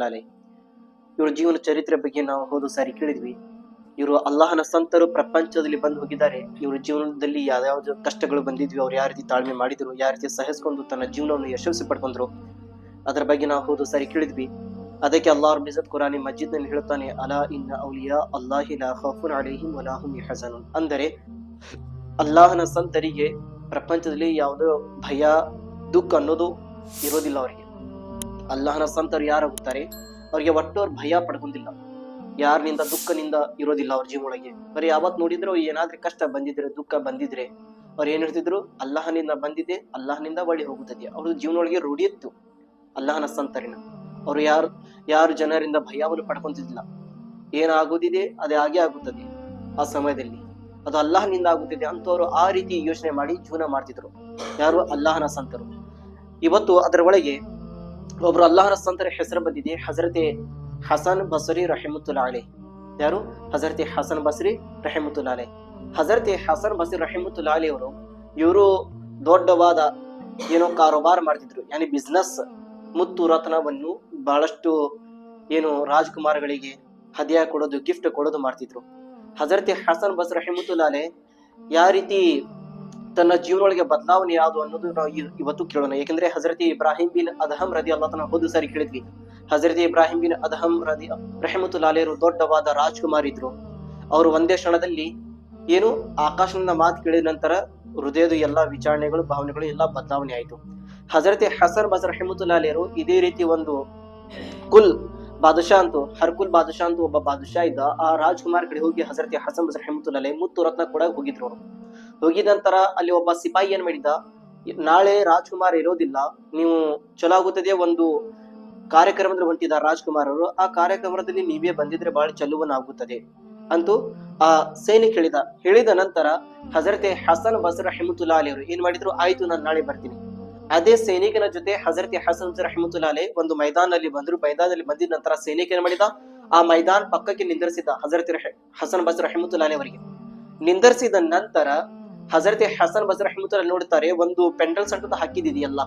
ರಹಮತುಲ್ಲಾಲೆ ಇವ್ರ ಜೀವನ ಚರಿತ್ರೆ ಬಗ್ಗೆ ನಾವು ಹೋದ ಸಾರಿ ಕೇಳಿದ್ವಿ. ಇವರು ಅಲ್ಲಾಹನ ಸಂತರು ಪ್ರಪಂಚದಲ್ಲಿ ಬಂದು ಹೋಗಿದ್ದಾರೆ. ಇವ್ರ ಜೀವನದಲ್ಲಿ ಯಾವ್ಯಾವ ಕಷ್ಟಗಳು ಬಂದಿದ್ವಿ. ಅವ್ರು ಯಾವ ರೀತಿ ತಾಳ್ಮೆ ಮಾಡಿದ್ರು ಯಾವ ರೀತಿ ಸಹಿಸ್ಕೊಂಡು ತನ್ನ ಜೀವನವನ್ನು ಯಶಸ್ವಿ ಪಡ್ಕೊಂಡ್ರು. ಅದರ ಬಗ್ಗೆ ನಾವು ಹೋದ ಸಾರಿ ಕೇಳಿದ್ವಿ. ಅದಕ್ಕೆ ಅಲ್ಲಾಹ್ ಮಿಜತ್ ಕುರಾನಿ ಮಸ್ಜಿದ್ನಲ್ಲಿ ಹೇಳ್ತಾನೆ ಅಲಾ ಇನ್ನ ಔಲಿಯಾ ಅಲ್ಲಾಹಿ ಲಾ ಖೌಫುನ್ ಅಲೈಹಿಂ ವಲಾ ಅಂದರೆ, ಅಲ್ಲಾಹನ ಸಂತರಿಗೆ ಪ್ರಪಂಚದಲ್ಲಿ ಯಾವುದೋ ಭಯ, ದುಃಖ ಅನ್ನೋದು ಇರೋದಿಲ್ಲ ಅವರಿಗೆ. ಅಲ್ಲಾಹನ ಸಂತರು ಯಾರಾಗುತ್ತಾರೆ ಅವ್ರಿಗೆ ಒಟ್ಟು ಅವ್ರು ಭಯ ಪಡ್ಕೊಂತಿಲ್ಲ ಯಾರನಿಂದ ದುಃಖನಿಂದ ಇರೋದಿಲ್ಲ ಅವ್ರ ಜೀವನೊಳಗೆ. ಬರೀ ಯಾವತ್ ನೋಡಿದ್ರು ಏನಾದ್ರೂ ಕಷ್ಟ ಬಂದಿದ್ರೆ, ದುಃಖ ಬಂದಿದ್ರೆ, ಅವ್ರು ಏನ್ ಹೇಳ್ತಿದ್ರು? ಅಲ್ಲಾಹನಿಂದ ಬಂದಿದೆ, ಅಲ್ಲಾಹನಿಂದ ಒಳ್ಳೆ ಹೋಗುತ್ತದೆ. ಅವ್ರ ಜೀವನ ಒಳಗೆ ರೂಢಿ ಇತ್ತು. ಅಲ್ಲಾಹನ ಸಂತರಿನ. ಅವ್ರು ಯಾರು ಯಾರು ಜನರಿಂದ ಭಯವನ್ನು ಪಡ್ಕೊಂತಿದ್ದಿಲ್ಲ. ಏನಾಗೋದಿದೆ ಅದೇ ಹಾಗೆ ಆಗುತ್ತದೆ. ಆ ಸಮಯದಲ್ಲಿ ಅದು ಅಲ್ಲಾಹನಿಂದ ಆಗುತ್ತಿದೆ ಅಂತವರು ಆ ರೀತಿ ಯೋಚನೆ ಮಾಡಿ ಜೀವನ ಮಾಡ್ತಿದ್ರು. ಯಾರು? ಅಲ್ಲಾಹನ ಸಂತರು. ಇವತ್ತು ಅದರ ಒಳಗೆ ಒಬ್ರು ಅಲ್ಲಾಹರ ಸಂತರ ಹೆಸರು ಬಂದಿದೆ. ಹಜರತೆ ಹಸನ್ ಬಸರಿ ರಹಿಮುತ್ತುಲ್ಲಾ ಅಲೆ ಯಾರು? ಹಜರತೆ ಹಸನ್ ಬಸರಿ ರಹಿಮುತ್ತುಲ್ಲಾ ಅಲೆ ಹಜರತೆ ಹಸನ್ ಬಸರಿ ರಹಿಮುತ್ತುಲ್ಲಾ ಅಲಿ ಅವರು ಇವರು ದೊಡ್ಡವಾದ ಏನೋ ಕಾರೋಬಾರ್ ಮಾಡ್ತಿದ್ರು. ಯಾನಿ ಬಿಸ್ನೆಸ್ ಮುತ್ತು ರತ್ನವನ್ನು ಬಹಳಷ್ಟು ಏನು ರಾಜ್ಕುಮಾರ್ಗಳಿಗೆ ಹದಿಯ ಕೊಡೋದು ಗಿಫ್ಟ್ ಕೊಡೋದು ಮಾಡ್ತಿದ್ರು. ಹಜರತೆ ಹಸನ್ ಬಸ್ ರಹಿಮುತ್ತುಲ್ಲಾಲೆ ಯಾವ ರೀತಿ ತನ್ನ ಜೀವನೊಳಗೆ ಬದಲಾವಣೆ ಯಾವುದು ಅನ್ನೋದು ನಾವು ಇವತ್ತು ಕೇಳೋಣ. ಯಾಕಂದ್ರೆ ಹಜರತಿ ಇಬ್ರಾಹಿಂ ಬಿನ್ ಅದಹಂ ರದಿ ಅಲ್ಲಾ ತನ ಹೋದ ಸಾರಿ ಕೇಳಿದ್ವಿ. ಹಜರತಿ ಇಬ್ರಾಹಿಂ ಬಿನ್ ಅದಹಂ ರದಿ ರಹಿಮುತ್ತುಲ್ಲಾಲೆಯರು ದೊಡ್ಡವಾದ ರಾಜ್ಕುಮಾರ್ ಇದ್ರು. ಅವರು ಒಂದೇ ಕ್ಷಣದಲ್ಲಿ ಏನು ಆಕಾಶದಿಂದ ಮಾತು ಕೇಳಿದ ನಂತರ ಹೃದಯದ ಎಲ್ಲಾ ವಿಚಾರಣೆಗಳು, ಭಾವನೆಗಳು ಎಲ್ಲಾ ಬದಲಾವಣೆ ಆಯಿತು. ಹಜರತಿ ಹಸರ್ ಬಸ್ ಲಾಲೆಯರು ಇದೇ ರೀತಿ ಒಂದು ಕುಲ್ ಬಾದುಷಾ ಅಂತೂ ಹರ್ಕುಲ್ ಬಾದುಷಾ ಅಂತ ಒಬ್ಬ ಬಾದುಷಾ ಇದ್ದ. ಆ ರಾಜ್ಕುಮಾರ್ ಕಡೆ ಹೋಗಿ ಹಜರತಿ ಹಸನ್ ಬಸ್ ರಹಿಮುತ್ತುಲ್ಲಾಲೆ ಮುತ್ತು ರತ್ನ ಕೂಡ ಹೋಗಿದ್ರು. ಅವರು ಹೋಗಿದ ನಂತರ ಅಲ್ಲಿ ಒಬ್ಬ ಸಿಪಾಯಿ ಏನ್ ಮಾಡಿದ? ನಾಳೆ ರಾಜ್ಕುಮಾರ್ ಇರೋದಿಲ್ಲ, ನೀವು ಚಲೋ ಆಗುತ್ತದೆ ಒಂದು ಕಾರ್ಯಕ್ರಮದಲ್ಲಿ ಹೊಂಟಿದ ರಾಜ್ಕುಮಾರ್ ಅವರು, ಆ ಕಾರ್ಯಕ್ರಮದಲ್ಲಿ ನೀವೇ ಬಂದಿದ್ರೆ ಬಹಳ ಚಲುವನಾಗುತ್ತದೆ ಅಂತೂ ಆ ಸೈನಿಕ್ ಹೇಳಿದ ಹೇಳಿದ ನಂತರ ಹಜರತೆ ಹಸನ್ ಬಸರ್ ಹೆಮತುಲ್ಲಾ ಅಲಿ ಅವರು ಏನ್ ಮಾಡಿದ್ರು? ಆಯ್ತು, ನಾನು ನಾಳೆ ಬರ್ತೀನಿ. ಅದೇ ಸೈನಿಕನ ಜೊತೆ ಹಜರತೆ ಹಸನ್ ರಹಿಮುಲ್ಲಾ ಅಲಿ ಒಂದು ಮೈದಾನಲ್ಲಿ ಬಂದ್ರು. ಮೈದಾನದಲ್ಲಿ ಬಂದಿದ ನಂತರ ಸೈನಿಕ ಏನ್ ಮಾಡಿದ? ಆ ಮೈದಾನ ಪಕ್ಕಕ್ಕೆ ನಿಂದರಿಸಿದ ಹಜರತೆ ಹಸನ್ ಬಸರ್ ಹೆಮತುಲ್ಲಾ ಅವರಿಗೆ. ನಿಂದರಿಸಿದ ನಂತರ ಹಜರತೆ ಹಸನ್ ಬಸ್ ರಹಿಮುಲ್ಲಾ ನೋಡ್ತಾರೆ, ಒಂದು ಪೆಂಡಲ್ ಸಣ್ಣ ಹಾಕಿದಿದೆಯಲ್ಲ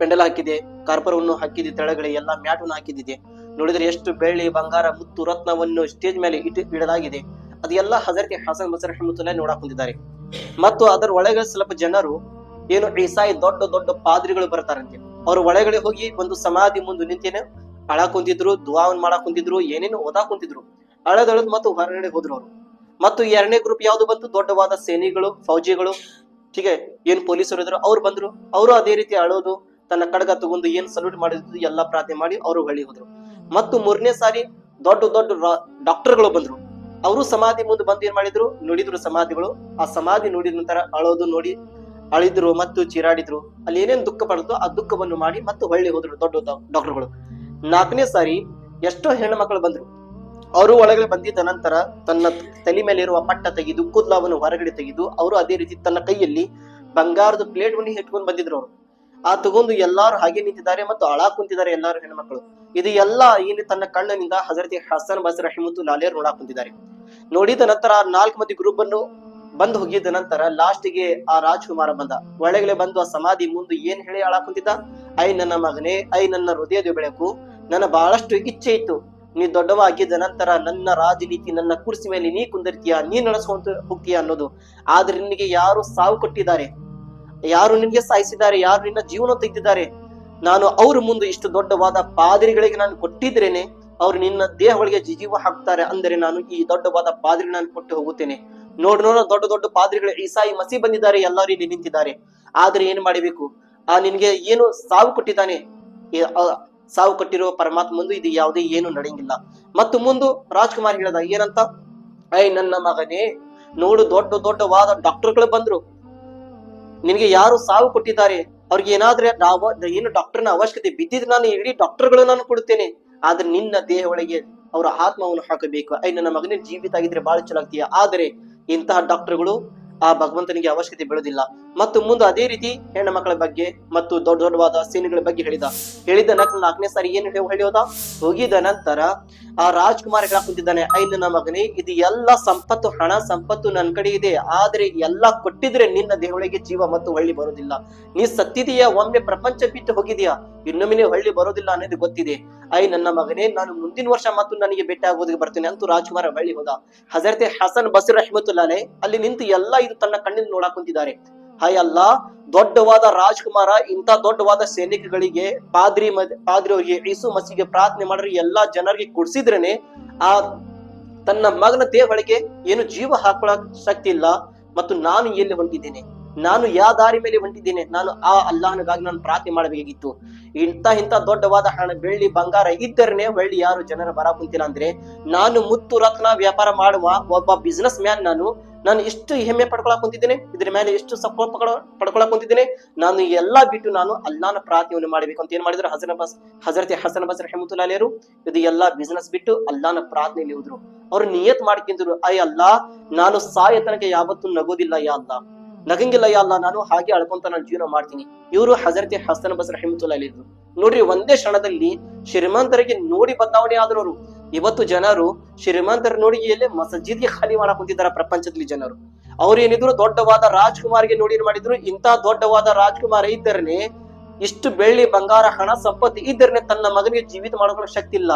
ಪೆಂಡಲ್ ಹಾಕಿದೆ, ಕಾರ್ಪರವನ್ನು ಹಾಕಿದೆ, ತೆಳಗಡೆ ಎಲ್ಲ ಮ್ಯಾಟನ್ನು ಹಾಕಿದಿದೆ ನೋಡಿದ್ರೆ ಎಷ್ಟು ಬೆಳ್ಳಿ, ಬಂಗಾರ, ಮುತ್ತು ರತ್ನವನ್ನು ಸ್ಟೇಜ್ ಮೇಲೆ ಇಟ್ಟು ಇಡಲಾಗಿದೆ. ಅದೆಲ್ಲ ಹಜರತ್ ಹಸನ್ ಬಸ್ ರಹಿಮುಲ್ಲಾ ನೋಡಕ್ ಬಂದಿದ್ದಾರೆ ಮತ್ತು ಅದರ ಒಳಗೆ ಸ್ವಲ್ಪ ಜನರು, ಏನು ಈಸಾಯಿ ದೊಡ್ಡ ದೊಡ್ಡ ಪಾದ್ರಿಗಳು ಬರ್ತಾರಂತೆ. ಅವ್ರ ಒಳಗಡೆ ಹೋಗಿ ಒಂದು ಸಮಾಧಿ ಮುಂದೆ ನಿಂತೇನೆ ಅಳ ಕುಂತಿದ್ರು ಮಾಡಕ್ ಕುಂತಿದ್ರು, ಏನೇನು ಓದಾಕ್ ಕುಂತಿದ್ರು. ಅಳದಳದ್ ಮತ್ತು ಹೊರಗಡೆ ಹೋದ್ರು ಅವರು. ಮತ್ತು ಎರಡನೇ ಗ್ರೂಪ್ ಯಾವ್ದು ಬಂತು? ದೊಡ್ಡವಾದ ಸೇನೆಗಳು, ಫೌಜಿಗಳು. ಹೀಗೆ ಏನ್ ಪೊಲೀಸರು ಇದ್ರು, ಅವ್ರು ಬಂದ್ರು. ಅವರು ಅದೇ ರೀತಿ ಅಳೋದು ತನ್ನ ಕಡಗ ತಗೊಂಡು ಏನ್ ಸಲ್ಯೂಟ್ ಮಾಡಿದ್ರು, ಎಲ್ಲಾ ಪ್ರಾರ್ಥನೆ ಮಾಡಿ ಅವರು ಹೊಳಿ ಹೋದ್ರು. ಮತ್ತು ಮೂರನೇ ಸಾರಿ ದೊಡ್ಡ ದೊಡ್ಡ ಡಾಕ್ಟರ್ಗಳು ಬಂದ್ರು. ಅವರು ಸಮಾಧಿ ಮುಂದೆ ಬಂದು ಏನ್ ಮಾಡಿದ್ರು? ನೋಡಿದ್ರು ಸಮಾಧಿಗಳು. ಆ ಸಮಾಧಿ ನೋಡಿದ ನಂತರ ಅಳೋದು ನೋಡಿ, ಅಳಿದ್ರು ಮತ್ತು ಚೀರಾಡಿದ್ರು. ಅಲ್ಲಿ ಏನೇನ್ ದುಃಖ ಪಡ್ತು ಆ ದುಃಖವನ್ನು ಮಾಡಿ ಮತ್ತು ಹೊಳ್ಳಿ ಹೋದ್ರು ದೊಡ್ಡ ಡಾಕ್ಟರ್ಗಳು ನಾಲ್ಕನೇ ಸಾರಿ ಎಷ್ಟೋ ಹೆಣ್ಣು ಮಕ್ಕಳು ಬಂದ್ರು. ಅವರು ಒಳಗಡೆ ಬಂದಿದ್ದ ನಂತರ ತನ್ನ ತಲೆ ಮೇಲೆ ಪಟ್ಟ ತೆಗೆದು ಕೂದಲವನ್ನು ಹೊರಗಡೆ ತೆಗೆದು ಅವರು ಅದೇ ರೀತಿ ತನ್ನ ಕೈಯಲ್ಲಿ ಬಂಗಾರದ ಪ್ಲೇಟ್ ಒಂದು ಇಟ್ಕೊಂಡು ಬಂದಿದ್ರು ಅವರು. ಆ ತಗೊಂಡು ಎಲ್ಲಾರು ಹಾಗೆ ನಿಂತಿದ್ದಾರೆ ಮತ್ತು ಅಳ ಕುಂತಿದ್ದಾರೆ ಎಲ್ಲಾರು ಹೆಣ್ಮಕ್ಳು. ಇದು ಎಲ್ಲಾ ಇಲ್ಲಿ ತನ್ನ ಕಣ್ಣಿನಿಂದ ಹಜರತಿ ಹಸನ್ ಬಸ್ ರಹಿಮತ್ತು ಲಾಲೇರ್ ನೋಡಾಕ್ ಕುಂತಿದ್ದಾರೆ. ನೋಡಿದ ನಂತರ ಆ ನಾಲ್ಕು ಮಂದಿ ಗ್ರೂಪ್ ಅನ್ನು ಬಂದು ಹೋಗಿದ್ದ ನಂತರ ಲಾಸ್ಟಿಗೆ ಆ ರಾಜ್ಕುಮಾರ ಬಂದ. ಒಳಗಡೆ ಬಂದು ಆ ಸಮಾಧಿ ಮುಂದೆ ಏನ್ ಹೇಳಿ ಅಳ ಕುಂತಿದ್ದ? ಐ ನನ್ನ ಮಗನೇ, ಐ ನನ್ನ ಹೃದಯದ ಬೆಳಕು, ನನ್ನ ಬಹಳಷ್ಟು ಇಚ್ಛೆ ಇತ್ತು. ನೀ ದೊಡ್ಡವಾಗಿದ್ದ ನಂತರ ನನ್ನ ರಾಜನೀತಿ, ನನ್ನ ಕುರ್ಸಿ ಮೇಲೆ ನೀ ಕುಂದಿರ್ತೀಯ, ನೀ ನಡೆಸ್ಕೊಂತ ಹೋಗ್ತೀಯ ಅನ್ನೋದು. ಆದ್ರೆ ನಿನಗೆ ಯಾರು ಸಾವು ಕೊಟ್ಟಿದ್ದಾರೆ? ಯಾರು ನಿನಗೆ ಸಾಯಿಸಿದ್ದಾರೆ? ಯಾರು ನಿನ್ನ ಜೀವನ ತೆಗೆದಿದ್ದಾರೆ? ನಾನು ಅವ್ರ ಮುಂದೆ ಇಷ್ಟು ದೊಡ್ಡವಾದ ಪಾದರಿಗಳಿಗೆ ನಾನು ಕೊಟ್ಟಿದ್ರೇನೆ, ಅವ್ರು ನಿನ್ನ ದೇಹ ಒಳಗೆ ಜೀವ ಹಾಕ್ತಾರೆ ಅಂದರೆ ನಾನು ಈ ದೊಡ್ಡವಾದ ಪಾದ್ರಿ ನಾನು ಕೊಟ್ಟು ಹೋಗುತ್ತೇನೆ. ನೋಡ್, ನೋಡ, ದೊಡ್ಡ ದೊಡ್ಡ ಪಾದ್ರಿಗಳು ಈಸಾಯಿ ಮಸಿ ಬಂದಿದ್ದಾರೆ, ಎಲ್ಲರೂ ಇಲ್ಲಿ ನಿಂತಿದ್ದಾರೆ. ಆದ್ರೆ ಏನ್ ಮಾಡಬೇಕು? ಆ ನಿನ್ಗೆ ಏನು ಸಾವು ಕೊಟ್ಟಿದ್ದಾನೆ? ಸಾವು ಕೊಟ್ಟಿರುವ ಪರಮಾತ್ಮ ಮುಂದೆ ಇದು ಯಾವುದೇ ಏನು ನಡೆಯಂಗಿಲ್ಲ. ಮತ್ತು ಮುಂದೆ ರಾಜ್ಕುಮಾರ್ ಹೇಳ್ದ, ಏನಂತ? ಐ, ನನ್ನ ಮಗನೇ, ನೋಡು, ದೊಡ್ಡ ದೊಡ್ಡವಾದ ಡಾಕ್ಟರ್ಗಳು ಬಂದ್ರು. ನಿನಗೆ ಯಾರು ಸಾವು ಕೊಟ್ಟಿದ್ದಾರೆ? ಅವ್ರಿಗೆ ಏನಾದ್ರೆ ಏನು ಡಾಕ್ಟರ್ನ ಅವಶ್ಯಕತೆ ಬಿದ್ದಿದ್ರೆ ನಾನು ಇಡೀ ಡಾಕ್ಟರ್ಗಳು ನಾನು ಕೊಡುತ್ತೇನೆ. ಆದ್ರೆ ನಿನ್ನ ದೇಹ ಒಳಗೆ ಅವರ ಆತ್ಮವನ್ನು ಹಾಕಬೇಕು. ಐ, ನನ್ನ ಮಗನೇ, ಜೀವಿತ ಆಗಿದ್ರೆ ಬಹಳ ಚಲೋ ಆಗ್ತೀಯ. ಆದರೆ ಇಂತಹ ಡಾಕ್ಟರ್ಗಳು ಆ ಭಗವಂತನಿಗೆ ಅವಶ್ಯಕತೆ ಬೀಳೋದಿಲ್ಲ ಮತ್ತು ಮುಂದೆ ಅದೇ ರೀತಿ ಹೆಣ್ಣು ಮಕ್ಕಳ ಬಗ್ಗೆ ಮತ್ತು ದೊಡ್ಡ ದೊಡ್ಡವಾದ ಸೀನುಗಳ ಬಗ್ಗೆ ಹೇಳಿದ. ಹೇಳಿದ ನಾಲ್ಕನೇ ಸಾರಿ ಏನು ಹೇಳಿ ಹೇಳಿಯೋದ? ಹೋಗಿದ ನಂತರ ಆ ರಾಜ್ಕುಮಾರ್ ಹೇಳಕ್ ಕುಂತಿದ್ದಾನೆ. ಐ ನನ್ನ ಮಗನೇ, ಇದು ಎಲ್ಲ ಸಂಪತ್ತು, ಹಣ ಸಂಪತ್ತು ನನ್ನ ಕಡೆ ಇದೆ. ಆದ್ರೆ ಎಲ್ಲ ಕೊಟ್ಟಿದ್ರೆ ನಿನ್ನ ದೇಹೊಳಗೆ ಜೀವ ಮತ್ತು ಹೊಳ್ಳಿ ಬರೋದಿಲ್ಲ ನೀ ಸತ್ತಿದೀಯಾ? ಒಮ್ಮೆ ಪ್ರಪಂಚ ಬಿಟ್ಟು ಹೋಗಿದೀಯಾ? ಇನ್ನೊಮ್ಮೆ ಹಳ್ಳಿ ಬರೋದಿಲ್ಲ ಅನ್ನೋದು ಗೊತ್ತಿದೆ. ಐ, ನನ್ನ ಮಗನೇ, ನಾನು ಮುಂದಿನ ವರ್ಷ ಮತ್ತು ನನಗೆ ಭೇಟಿ ಆಗೋದಕ್ಕೆ ಬರ್ತೇನೆ ಅಂತೂ ರಾಜ್ಕುಮಾರ್ ಹಳ್ಳಿ ಹೋದ. ಹಜರತೆ ಹಸನ್ ಬಸೀರ್ ರಹಮತುಲ್ಲಾಲೆ ಅಲ್ಲಿ ನಿಂತು ಎಲ್ಲ ಇದು ತನ್ನ ಕಣ್ಣಿಂದ ನೋಡಕ್ ಕುಂತಿದ್ದಾರೆ. ಹಾಯ್ ಅಲ್ಲ, ದೊಡ್ಡವಾದ ರಾಜ್ಕುಮಾರ, ಇಂಥ ದೊಡ್ಡವಾದ ಸೈನಿಕಗಳಿಗೆ ಪಾದ್ರಿ ಮದ್ ಪಾದ್ರಿ ಅವರಿಗೆ ಇಸು ಮಸಿಗೆ ಪ್ರಾರ್ಥನೆ ಮಾಡ್ರಿ ಎಲ್ಲಾ ಜನರಿಗೆ ಕುಡ್ಸಿದ್ರೇನೆ, ಆ ತನ್ನ ಮಗನ ದೇಹಗಳಿಗೆ ಏನು ಜೀವ ಹಾಕೊಳಕ್ ಶಕ್ತಿ ಇಲ್ಲ, ಮತ್ತು ನಾನು ಎಲ್ಲಿ ಹೊಂಟಿದ್ದೇನೆ ನಾನು ಯಾವ ದಾರಿ ಮೇಲೆ ಹೊಂಟಿದ್ದೇನೆ, ನಾನು ಆ ಅಲ್ಲಾಹನಿಗಾಗಿ ನಾನು ಪ್ರಾರ್ಥನೆ ಮಾಡಬೇಕಾಗಿತ್ತು. ಇಂಥ ಇಂಥ ದೊಡ್ಡವಾದ ಹಣ, ಬೆಳ್ಳಿ, ಬಂಗಾರ ಇದ್ದರನೆ ಹೊಳ್ಳಿ ಯಾರು ಜನರ ಬರ ಕುಂತಿಲ್ಲ ಅಂದ್ರೆ, ನಾನು ಮುತ್ತು ರತ್ನ ವ್ಯಾಪಾರ ಮಾಡುವ ಒಬ್ಬ ಬಿಸ್ನೆಸ್ ಮ್ಯಾನ್ ನಾನು ನಾನು ಎಷ್ಟು ಹೆಮ್ಮೆ ಪಡ್ಕೊಳಕ್ ಕುಂತಿದ್ದೇನೆ, ಇದ್ರ ಮೇಲೆ ಎಷ್ಟು ಸಪೋರ್ಟ್ ಪಡ್ಕೊಳ ಪಡ್ಕೊಳಕ್ ಕುಂತಿದ್ದೇನೆ, ನಾನು ಎಲ್ಲಾ ಬಿಟ್ಟು ನಾನು ಅಲ್ಲಾನ ಪ್ರಾರ್ಥನೆಯನ್ನು ಮಾಡಬೇಕು ಅಂತ ಏನ್ ಮಾಡಿದ್ರು ಹಸನ ಬಸ್ ಹಜರತಿ ಹಸನ ಬಸ್ ರಹಮತುಲ್ಲಾಲಿಯರು ಇದು ಎಲ್ಲಾ ಬಿಸ್ನೆಸ್ ಬಿಟ್ಟು ಅಲ್ಲಾನ ಪ್ರಾರ್ಥನೆಯಲ್ಲಿ ಹೋದ್ರು. ಅವ್ರು ನಿಯತ್ ಮಾಡ್ಕೊಂತಿದ್ರು ಅಯ್ಯ ಅಲ್ಲ ನಾನು ಸಾಯ ತನಕ ಯಾವತ್ತೂ ನಗೋದಿಲ್ಲ, ಯಾ ಅಲ್ಲಾ ನಗಂಗಿಲ್ಲ ಅಲ್ಲ, ನಾನು ಹಾಗೆ ಅಳ್ಕೊಂತ ನಾನು ಜೀವನ ಮಾಡ್ತೀನಿ. ಇವರು ಹಜರತಿ ಹಸನ ಬಸ್ ರಹಮತುಲ್ಲಾಲಿ ಇದ್ರು. ನೋಡ್ರಿ, ಒಂದೇ ಕ್ಷಣದಲ್ಲಿ ಶ್ರೀಮಂತರಿಗೆ ನೋಡಿ ಬದಲಾವಣೆ ಆದ್ರವರು ಇವತ್ತು ಜನರು ಶ್ರೀಮಂತರ ನೋಡಿ ಎಲ್ಲಿ ಮಸಜಿದ್ಗೆ ಖಾಲಿ ಮಾಡಕ್ ಕುಂತಿದ್ದಾರೆ ಪ್ರಪಂಚದಲ್ಲಿ ಜನರು. ಅವ್ರು ಏನಿದ್ರು ದೊಡ್ಡವಾದ ರಾಜ್ಕುಮಾರ್ಗೆ ನೋಡಿ ಮಾಡಿದ್ರು? ಇಂತ ದೊಡ್ಡವಾದ ರಾಜ್ಕುಮಾರ್ ಇದ್ದರನೆ, ಇಷ್ಟು ಬೆಳ್ಳಿ ಬಂಗಾರ, ಹಣ, ಸಂಪತ್ತು ಇದ್ದರನೆ ತನ್ನ ಮಗನಿಗೆ ಜೀವಿತ ಮಾಡ್ಕೊಳ್ಳೋ ಶಕ್ತಿ ಇಲ್ಲ.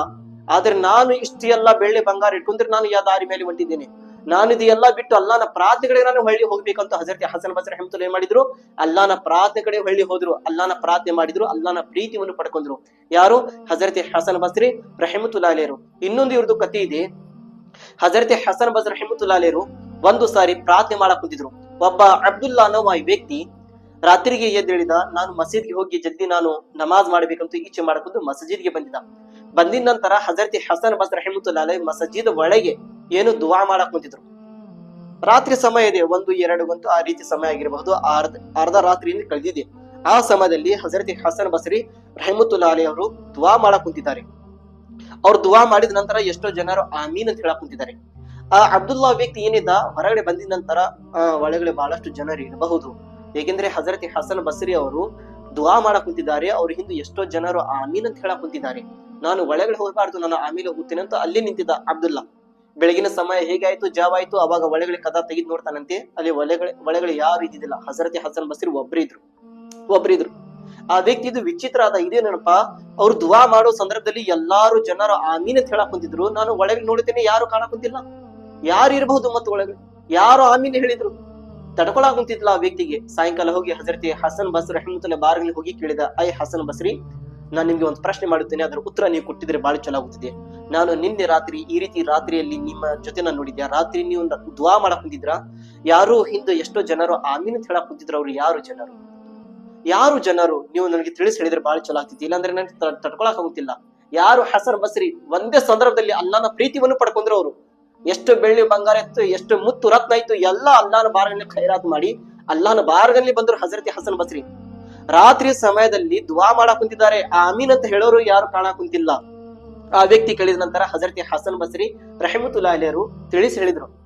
ಆದ್ರೆ ನಾನು ಇಷ್ಟು ಎಲ್ಲ ಬೆಳ್ಳಿ ಬಂಗಾರ ಇಟ್ಕೊಂಡ್ರೆ ನಾನು ಯಾವ ದಾರಿ ಮೇಲೆ ಹೊಂಟಿದ್ದೇನೆ? ನಾನು ಇದೆಲ್ಲ ಬಿಟ್ಟು ಅಲ್ಲಾನ ಪ್ರಾರ್ಥನೆ ಕಡೆ ನಾನು ಹೊಳ್ಳಿ ಹೋಗ್ಬೇಕಂತ ಹಜರತಿ ಹಸನ್ ಬಸರ ಹೆಮ್ತುಲ್ ಮಾಡಿದ್ರು. ಅಲ್ಲಾನ ಪ್ರಾರ್ಥನೆ ಕಡೆ ಹೊಳ್ಳಿ ಹೋದ್ರು, ಅಲ್ಲಾನ ಪ್ರಾರ್ಥನೆ ಮಾಡಿದ್ರು, ಅಲ್ಲಾನ ಪ್ರೀತಿಯನ್ನು ಪಡ್ಕೊಂಡ್ರು. ಯಾರು? ಹಜರತಿ ಹಸನ್ ಬಸ್ರಿ ರಹಮತುಲ್ಲಾಲೇರು ಇನ್ನೊಂದು ಇವ್ರದ್ದು ಕಥೆ ಇದೆ. ಹಜರತಿ ಹಸನ್ ಬಸ್ ರಹಮತುಲ್ಲಾಲೇರು ಒಂದು ಸಾರಿ ಪ್ರಾರ್ಥನೆ ಮಾಡಕ್ ಕುಂತಿದ್ರು. ಒಬ್ಬ ಅಬ್ದುಲ್ಲಾ ಅನ್ನೋ ಈ ವ್ಯಕ್ತಿ ರಾತ್ರಿಗೆ ಎದ್ದೇಳಿದ, ನಾನು ಮಸೀದ್ಗೆ ಹೋಗಿ ಜಲ್ದಿ ನಾನು ನಮಾಜ್ ಮಾಡ್ಬೇಕಂತ ಇಚ್ಛೆ ಮಾಡಕೊಂಡು ಮಸೀದ್ಗೆ ಬಂದಿದ್ದ. ಬಂದಿದ ನಂತರ ಹಜರತಿ ಹಸನ್ ಬಸ್ ಲಾಲೆ ಮಸಜೀದ್ ಒಳಗೆ ಏನು ದುವಾ ಮಾಡಕ್ ಕುಂತಿದ್ರು. ರಾತ್ರಿ ಸಮಯ ಇದೆ, ಒಂದು, ಎರಡು ಗಂಟು ಆ ರೀತಿ ಸಮಯ ಆಗಿರಬಹುದು, ಅರ್ಧ ಅರ್ಧ ರಾತ್ರಿಯಿಂದ ಕಳೆದಿದೆ. ಆ ಸಮಯದಲ್ಲಿ ಹಜರತಿ ಹಸನ್ ಬಸ್ರಿ ರಹಮತುಲ್ಲಾಲಿ ಅವರು ದುವಾ ಮಾಡಕ್ ಕುಂತಿದ್ದಾರೆ. ಅವ್ರು ದುವಾ ಮಾಡಿದ ನಂತರ ಎಷ್ಟೋ ಜನರು ಆಮೀನ್ ಅಂತ ಹೇಳಕ್ ಕುಂತಿದ್ದಾರೆ. ಆ ಅಬ್ದುಲ್ಲಾ ವ್ಯಕ್ತಿ ಏನಿದ್ದ, ಹೊರಗಡೆ ಬಂದಿದ ನಂತರ ಒಳಗಡೆ ಬಹಳಷ್ಟು ಜನರು ಇರಬಹುದು. ಏಕೆಂದ್ರೆ ಹಜರತಿ ಹಸನ್ ಬಸರಿ ಅವರು ದುವಾ ಮಾಡಕ್ ಕುಂತಿದ್ದಾರೆ. ಅವ್ರ ಹಿಂದೆ ಎಷ್ಟೋ ಜನರು ಆಮೀನ್ ಅಂತ ಹೇಳಕ್ ಕುಂತಿದ್ದಾರೆ. ನಾನು ಒಳಗಡೆ ಹೋಗಬಾರ್ದು, ನಾನು ಆಮೇಲೆ ಹೋಗ್ತೇನೆ ಅಂತ ಅಲ್ಲಿ ನಿಂತಿದ್ದ ಅಬ್ದುಲ್ಲಾ. ಬೆಳಗಿನ ಸಮಯ ಹೇಗಾಯ್ತು? ಜಾವ ಆಯ್ತು. ಅವಾಗ ಒಳಗಡೆ ಕದ ತೆಗೆದು ನೋಡ್ತಾನಂತೆ. ಅಲ್ಲಿ ಒಳಗಡೆ ಒಳಗಡೆ ಯಾರು ಇದ್ದಿದ್ದಿಲ್ಲ. ಹಜರತಿ ಹಸನ್ ಬಸ್ರಿ ಒಬ್ರಿದ್ರು. ಒಬ್ರಿದ್ರು. ಆ ವ್ಯಕ್ತಿ ಇದು ವಿಚಿತ್ರ ಆದ ಇದೇನಪ್ಪ ಅವ್ರು ದುವಾ ಮಾಡೋ ಸಂದರ್ಭದಲ್ಲಿ ಎಲ್ಲಾರು ಜನರು ಆಮೀನ್ ಅಂತ ಹೇಳಕ್ ಕುಂತಿದ್ರು. ನಾನು ಒಳಗೆ ನೋಡುತ್ತೇನೆ ಯಾರು ಕಾಣಕ್ ಕುಂತಿಲ್ಲ. ಯಾರು ಇರಬಹುದು ಮತ್ತು ಒಳಗಡೆ? ಯಾರು ಆಮೀನ್ ಹೇಳಿದ್ರು? ತಡ್ಕೊಳಕ್ ಆ ವ್ಯಕ್ತಿಗೆ. ಸಾಯಂಕಾಲ ಹೋಗಿ ಹಜರತಿ ಹಸನ್ ಬಸ್ರಿ ರಹಮತುಲ್ಲ ಬಾರ್ಗಲ್ಲಿ ಹೋಗಿ ಕೇಳಿದ, ಐ ಹಸನ್ ಬಸ್ರಿ, ನಾನು ನಿಮ್ಗೆ ಒಂದು ಪ್ರಶ್ನೆ ಮಾಡುತ್ತೇನೆ, ಅದರ ಉತ್ತರ ನೀವು ಕೊಟ್ಟಿದ್ರೆ ಬಹಳ ಚಲೋ ಆಗುತ್ತದೆ ನಾನು ನಿನ್ನೆ ರಾತ್ರಿ ಈ ರೀತಿ ರಾತ್ರಿಯಲ್ಲಿ ನಿಮ್ಮ ಜೊತೆ ನಾನು ನೋಡಿದ್ಯಾ? ರಾತ್ರಿ ನೀವು ದುವಾ ಮಾಡಕ್ ಕುಂತಿದ್ರ ಯಾರು ಹಿಂದೆ ಎಷ್ಟೋ ಜನರು ಆಮೀನ್ ಹೇಳಕ್ ಕುಂತಿದ್ರು, ಅವ್ರು ಯಾರು ಜನರು? ಯಾರು ಜನರು? ನೀವು ನನಗೆ ತಿಳಿಸಿ ಹೇಳಿದ್ರೆ ಬಹಳ ಚಲೋ ಆಗ್ತಿತ್ತು ಇಲ್ಲಾಂದ್ರೆ ನನಗೆ ತಡ್ಕೊಳಕ್ ಆಗುತ್ತಿಲ್ಲ. ಯಾರು ಹಸರ್ ಬಸ್ರಿ, ಒಂದೇ ಸಂದರ್ಭದಲ್ಲಿ ಅಲ್ಲಾನ ಪ್ರೀತಿಯನ್ನು ಪಡ್ಕೊಂಡ್ರು ಅವರು. ಎಷ್ಟು ಬೆಳ್ಳಿ ಬಂಗಾರ ಇತ್ತು, ಎಷ್ಟು ಮುತ್ತು ರತ್ನ ಇತ್ತು, ಎಲ್ಲ ಅಲ್ಲಾನ ಬಾರಲ್ಲಿ ಖೈರಾತ್ ಮಾಡಿ, ಅಲ್ಲಾನ ಬಾರದಲ್ಲಿ ಬಂದ್ರು ಹಜರತಿ ಹಸನ್ ಬಸ್ರಿ. ರಾತ್ರಿ ಸಮಯದಲ್ಲಿ ದುವಾ ಮಾಡಕ್ ಕುಂತಿದ್ದಾರೆ. ಆಮೀನ್ ಅಂತ ಹೇಳೋರು ಯಾರು ಕಾಣ ಕುಂತಿಲ್ಲ. ಆ ವ್ಯಕ್ತಿ ಕೇಳಿದ ನಂತರ ಹಜರತಿ ಹಸನ್ ಬಸ್ರಿ ರಹಮತುಲ್ಲಾ ಅಲಿಯರು ತಿಳಿಸಿ ಹೇಳಿದ್ರು.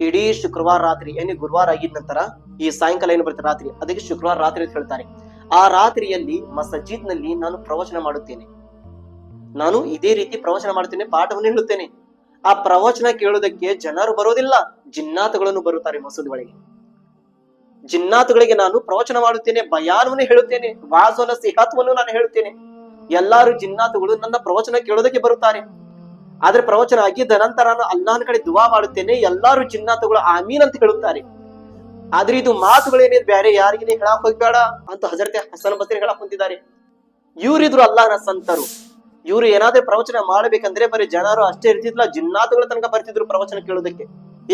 ಇಡೀ ಶುಕ್ರವಾರ ರಾತ್ರಿ, ಏನೇ ಗುರುವಾರ ಆಗಿದ ನಂತರ ಈ ಸಾಯಂಕಾಲ ಏನು ಬರುತ್ತೆ ರಾತ್ರಿ? ಅದಕ್ಕೆ ಶುಕ್ರವಾರ ರಾತ್ರಿ ಅಂತ ಹೇಳ್ತಾರೆ. ಆ ರಾತ್ರಿಯಲ್ಲಿ ಮಸಜಿದ್ನಲ್ಲಿ ನಾನು ಪ್ರವಚನ ಮಾಡುತ್ತೇನೆ. ನಾನು ಇದೇ ರೀತಿ ಪ್ರವಚನ ಮಾಡುತ್ತೇನೆ, ಪಾಠವನ್ನು ಹೇಳುತ್ತೇನೆ. ಆ ಪ್ರವಚನ ಕೇಳೋದಕ್ಕೆ ಜನರು ಬರೋದಿಲ್ಲ, ಜಿನ್ನಾತುಗಳನ್ನು ಬರುತ್ತಾರೆ ಮಸೂದಿಗಳಿಗೆ ಜಿನ್ನಾತುಗಳಿಗೆ ನಾನು ಪ್ರವಚನ ಮಾಡುತ್ತೇನೆ, ಬಯಾನವನ್ನು ಹೇಳುತ್ತೇನೆ ವಾಸವನ ಸಿಹತ್ವನ್ನು ನಾನು ಹೇಳುತ್ತೇನೆ. ಎಲ್ಲಾರು ಜಿನ್ನಾತುಗಳು ನನ್ನ ಪ್ರವಚನ ಕೇಳೋದಕ್ಕೆ ಬರುತ್ತಾರೆ. ಆದ್ರೆ ಪ್ರವಚನ ಆಗಿದ್ದ ನಂತರ ನಾನು ಅಲ್ಲಾನ್ ಕಡೆ ದುವಾ ಮಾಡುತ್ತೇನೆ, ಎಲ್ಲಾರು ಜಿನ್ನಾತುಗಳು ಆಮೀನ್ ಅಂತ ಹೇಳುತ್ತಾರೆ. ಆದ್ರೆ ಇದು ಮಾತುಗಳೇನೇ, ಬೇರೆ ಯಾರಿಗೆ ಹೇಳಕ್ ಹೋಗ್ಬೇಡ ಅಂತ ಹಜರತೆ ಹಸನ್ ಬಸರಿ ಹೇಳಕ್ ಹೊಂದಿದ್ದಾರೆ ಇವ್ರಿದ್ರು ಅಲ್ಲಾಹನ ಸಂತರು. ಇವ್ರು ಏನಾದ್ರೂ ಪ್ರವಚನ ಮಾಡಬೇಕಂದ್ರೆ ಬರೀ ಜನರು ಅಷ್ಟೇ ಇರ್ತಿದ್ಲ ಜಿನ್ನಾತುಗಳ ತನಕ ಬರ್ತಿದ್ರು ಪ್ರವಚನ ಕೇಳೋದಕ್ಕೆ.